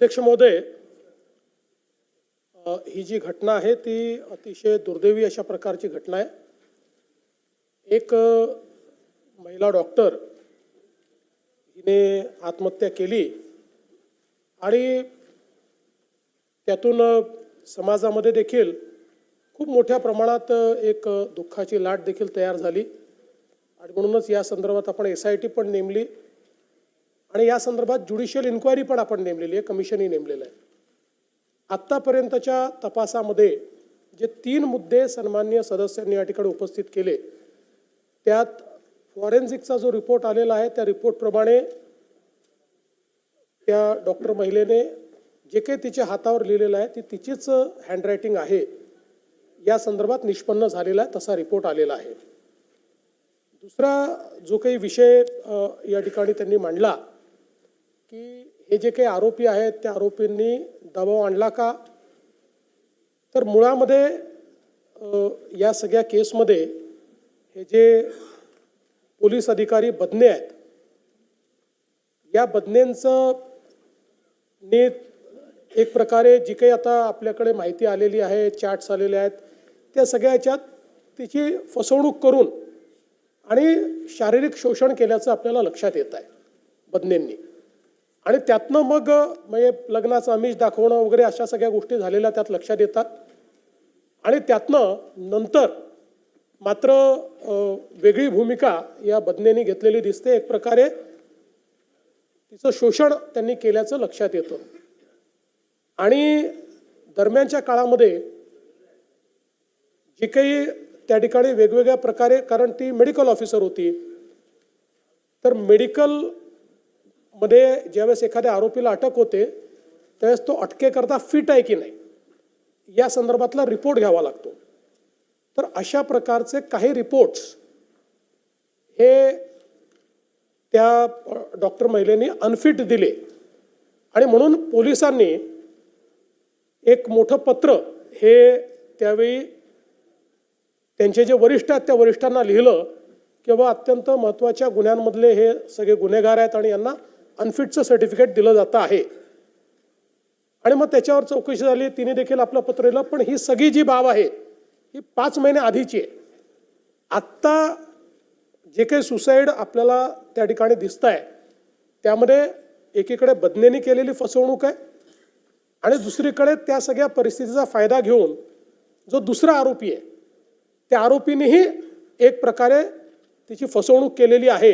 अध्यक्ष महोदय ही जी घटना आहे ती अतिशय दुर्दैवी अशा प्रकारची घटना आहे. एक महिला डॉक्टर हिने आत्महत्या केली आणि त्यातून समाजामध्ये देखील खूप मोठ्या प्रमाणात एक दुःखाची लाट देखील तयार झाली. आणि म्हणूनच या संदर्भात आपण एस आय टी पण नेमली. आणि या संदर्भात ज्युडिशियल इन्क्वायरी पण आपण नेमलेली आहे कमिशनही नेमलेलं आहे. आत्तापर्यंतच्या तपासामध्ये जे तीन मुद्दे सन्मान्य सदस्यांनी या ठिकाणी उपस्थित केले त्यात फॉरेन्सिकचा जो रिपोर्ट आलेला आहे त्या रिपोर्टप्रमाणे त्या डॉक्टर महिलेने जे काही तिच्या हातावर लिहिलेलं आहे ती तिचीच हँडरायटिंग आहे. या संदर्भात निष्पन्न झालेला आहे तसा रिपोर्ट आलेला आहे. दुसरा जो काही विषय या ठिकाणी त्यांनी मांडला की हे जे काही आरोपी आहेत त्या आरोपींनी दबाव आणला का? तर मुळामध्ये या सगळ्या केसमध्ये हे जे पोलीस अधिकारी बदने आहेत या बदनेंचं नी एक प्रकारे जी काही आता आपल्याकडे माहिती आलेली आहे चॅट्स आलेले आहेत त्या सगळ्या याच्यात तिची फसवणूक करून आणि शारीरिक शोषण केल्याचं आपल्याला लक्षात येत आहे बदनेंनी आणि त्यातनं मग म्हणजे लग्नाचं आमिष दाखवणं वगैरे अशा सगळ्या गोष्टी झालेल्या त्यात लक्षात येतात. आणि त्यातनं नंतर मात्र वेगळी भूमिका या बदनेनी घेतलेली दिसते. एक प्रकारे तिचं शोषण त्यांनी केल्याचं लक्षात येतं. आणि दरम्यानच्या काळामध्ये जी काही त्या ठिकाणी वेगवेगळ्या प्रकारे कारण ती मेडिकल ऑफिसर होती. तर मेडिकल मध्ये ज्यावेळेस एखाद्या आरोपीला अटक होते त्यावेळेस तो अटकेकरता फिट आहे की नाही या संदर्भातला रिपोर्ट घ्यावा लागतो. तर अशा प्रकारचे काही रिपोर्ट्स हे त्या डॉक्टर महिलेने अनफिट दिले. आणि म्हणून पोलिसांनी एक मोठं पत्र हे त्यावेळी त्यांचे जे वरिष्ठ आहेत त्या वरिष्ठांना लिहिलं किंवा अत्यंत महत्त्वाच्या गुन्ह्यांमधले हे सगळे गुन्हेगार आहेत आणि यांना अनफिटचं सर्टिफिकेट दिलं जातं आहे. आणि मग त्याच्यावर चौकशी झाली तिने देखील आपलं पत्र लिहिलं पण ही सगळी जी बाब आहे ही पाच महिने आधीची आहे. आत्ता जे काही सुसाईड आपल्याला त्या ठिकाणी दिसत आहे त्यामध्ये एकीकडे बदनेनी केलेली फसवणूक आहे आणि दुसरीकडे त्या सगळ्या परिस्थितीचा फायदा घेऊन जो दुसरा आरोपी आहे त्या आरोपीनेही एक प्रकारे तिची फसवणूक केलेली आहे.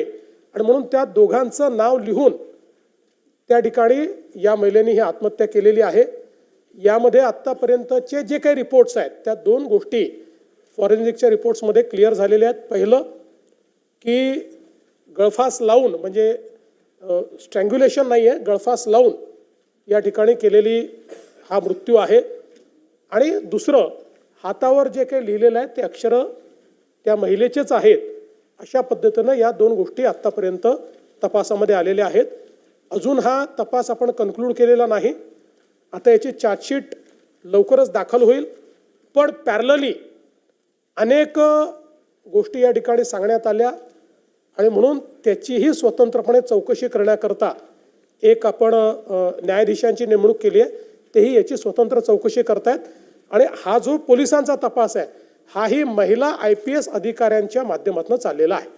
आणि म्हणून त्या दोघांचं नाव लिहून त्या ठिकाणी या महिलेने ही आत्महत्या केलेली आहे. यामध्ये आत्तापर्यंतचे जे काही रिपोर्ट्स आहेत त्या दोन गोष्टी फॉरेन्सिकच्या रिपोर्ट्समध्ये क्लिअर झालेल्या आहेत. पहिलं की गळफास लावून म्हणजे स्ट्रँग्युलेशन नाही आहे गळफास लावून या ठिकाणी केलेली हा मृत्यू आहे. आणि दुसरं हातावर जे काही लिहिलेलं आहे ते अक्षरं त्या महिलेचेच आहेत अशा पद्धतीनं या दोन गोष्टी आत्तापर्यंत तपासामध्ये आलेल्या आहेत. अजून हा तपास आपण कन्क्लूड केलेला नाही. आता याची चार्जशीट लवकरच दाखल होईल. पण पॅरलली अनेक गोष्टी या ठिकाणी सांगण्यात आल्या. आणि म्हणून त्याचीही स्वतंत्रपणे चौकशी करण्याकरता एक आपण न्यायाधीशांची नेमणूक केली आहे. तेही याची स्वतंत्र चौकशी करतायत. आणि हा जो पोलिसांचा तपास आहे हाही महिला आय पी एस अधिकाऱ्यांच्या माध्यमातून चाललेला आहे.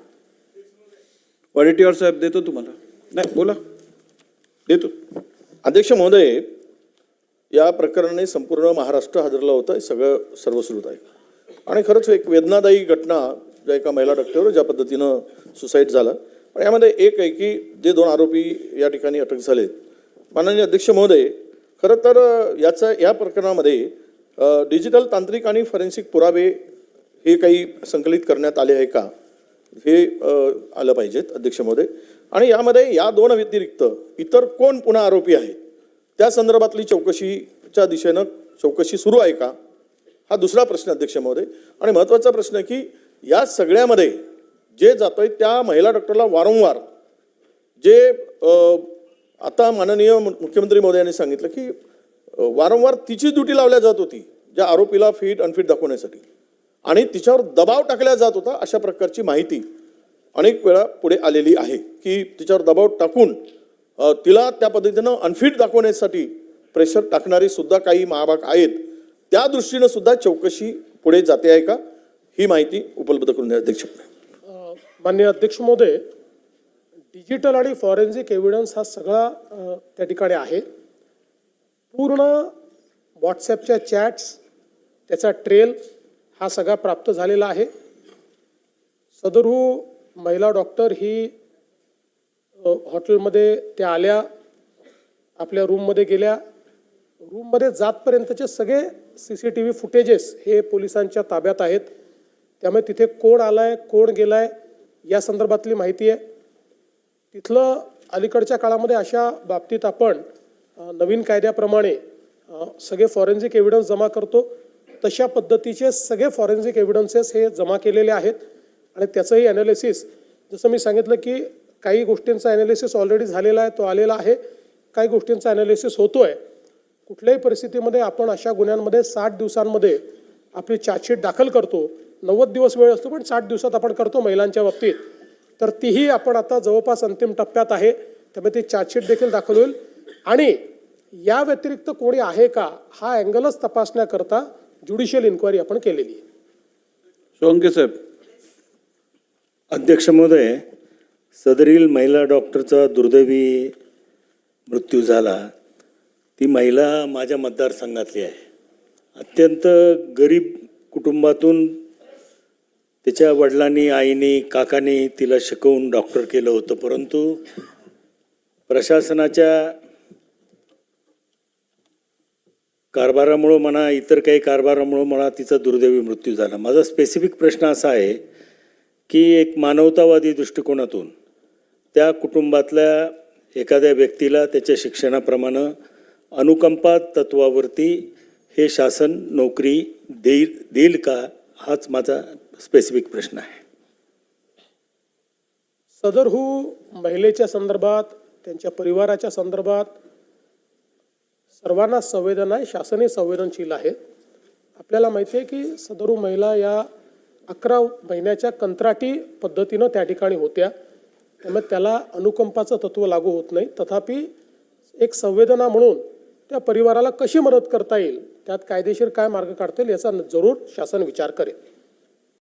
ऑडिटर साहेब देतो तुम्हाला. नाही बोला. देतो. अध्यक्ष महोदय या प्रकरणाने संपूर्ण महाराष्ट्र हादरला होता हे सगळं सर्वश्रुत आहे. आणि खरंच एक वेदनादायी घटना ज्या एका महिला डॉक्टरवर ज्या पद्धतीनं सुसाईड झालं. पण यामध्ये एक आहे की जे दोन आरोपी या ठिकाणी अटक झालेत. माननीय अध्यक्ष महोदय खरं तर याचा या प्रकरणामध्ये डिजिटल तांत्रिक आणि फॉरेन्सिक पुरावे हे काही संकलित करण्यात आले आहे का? हे आलं पाहिजेत अध्यक्ष महोदय. आणि यामध्ये या दोन व्यतिरिक्त इतर कोण पुन्हा आरोपी आहेत? त्या संदर्भातली चौकशीच्या दिशेनं चौकशी सुरू आहे का? हा दुसरा प्रश्न अध्यक्ष महोदय. आणि महत्त्वाचा प्रश्न की या सगळ्यामध्ये जे जातोय त्या महिला डॉक्टरला वारंवार जे आता माननीय मु- मुख्यमंत्री महोदयांनी सांगितलं की वारंवार तिची ड्युटी लावल्या जात होती ज्या आरोपीला फिट अनफिट दाखवण्यासाठी. आणि तिच्यावर दबाव टाकला जात होता अशा प्रकारची माहिती अनेक वेळा पुढे आलेली आहे की तिच्यावर दबाव टाकून तिला त्या पद्धतीनं अनफिट दाखवण्यासाठी प्रेशर टाकणारे सुद्धा काही महाभाग आहेत. त्या दृष्टीनं सुद्धा चौकशी पुढे जाते आहे का? ही माहिती उपलब्ध करून द्या अध्यक्ष मान्य अध्यक्ष महोदय डिजिटल आणि फॉरेन्सिक एव्हिडन्स हा सगळा त्या ठिकाणी आहे. पूर्ण व्हॉट्सॲपच्या चॅट्स त्याचा ट्रेल हा सगळा प्राप्त झालेला आहे. सदरू हो महिला डॉक्टर ही हॉटेलमध्ये त्या आल्या आपल्या रूममध्ये गेल्या. रूममध्ये जातपर्यंतचे सगळे C C T V footages हे पोलिसांच्या ताब्यात आहेत. त्यामुळे तिथे कोण आलाय कोण गेलाय या संदर्भातली माहिती आहे. तिथलं अलीकडच्या काळामध्ये अशा बाबतीत आपण नवीन कायद्याप्रमाणे सगळे फॉरेन्सिक एव्हिडन्स जमा करतो. तशा पद्धतीचे सगळे फॉरेन्सिक एव्हिडन्सेस हे जमा केलेले आहेत. आणि त्याचंही ॲनालिसिस जसं मी सांगितलं की काही गोष्टींचा ॲनालिसिस ऑलरेडी झालेला आहे तो आलेला आहे. काही गोष्टींचा ॲनालिसिस होतो आहे कुठल्याही परिस्थितीमध्ये आपण अशा गुन्ह्यांमध्ये साठ दिवसांमध्ये आपली चार्जशीट दाखल करतो. नव्वद दिवस वेळ असतो पण साठ दिवसात आपण करतो महिलांच्या बाबतीत. तर तीही आपण आता जवळपास अंतिम टप्प्यात आहे. त्यामुळे ती चार्जशीट देखील दाखल होईल. आणि या व्यतिरिक्त कोणी आहे का? हा अँगलच तपासण्याकरता ज्युडिशियल इन्क्वायरी आपण केलेली आहे. सोंगे साहेब अध्यक्ष महोदय सदरील महिला डॉक्टरचा दुर्दैवी मृत्यू झाला. ती महिला माझ्या मतदारसंघातली आहे. अत्यंत गरीब कुटुंबातून तिच्या वडिलांनी आईनी काकांनी तिला शिकवून डॉक्टर केलं होतं. परंतु प्रशासनाच्या कारभारामुळं म्हणा इतर काही कारभारामुळं म्हणा तिचा दुर्दैवी मृत्यू झाला. माझा स्पेसिफिक प्रश्न असा आहे की एक मानवतावादी दृष्टिकोनातून त्या कुटुंबातल्या एखाद्या व्यक्तीला त्याच्या शिक्षणाप्रमाणे अनुकंपा तत्वावरती हे शासन नोकरी देईल देईल का हाच माझा स्पेसिफिक प्रश्न आहे. सदरहू महिलेच्या संदर्भात त्यांच्या परिवाराच्या संदर्भात सर्वांना संवेदना आहे शासनही संवेदनशील आहे. आपल्याला माहिती आहे की सदरू महिला या अकरा महिन्याच्या कंत्राटी पद्धतीनं त्या ठिकाणी होत्या. त्यामुळे त्याला अनुकंपाचं तत्व लागू होत नाही. तथापि एक संवेदना म्हणून त्या परिवाराला कशी मदत करता येईल? त्यात कायदेशीर काय मार्ग काढता येईल याचा जरूर शासन विचार करेल.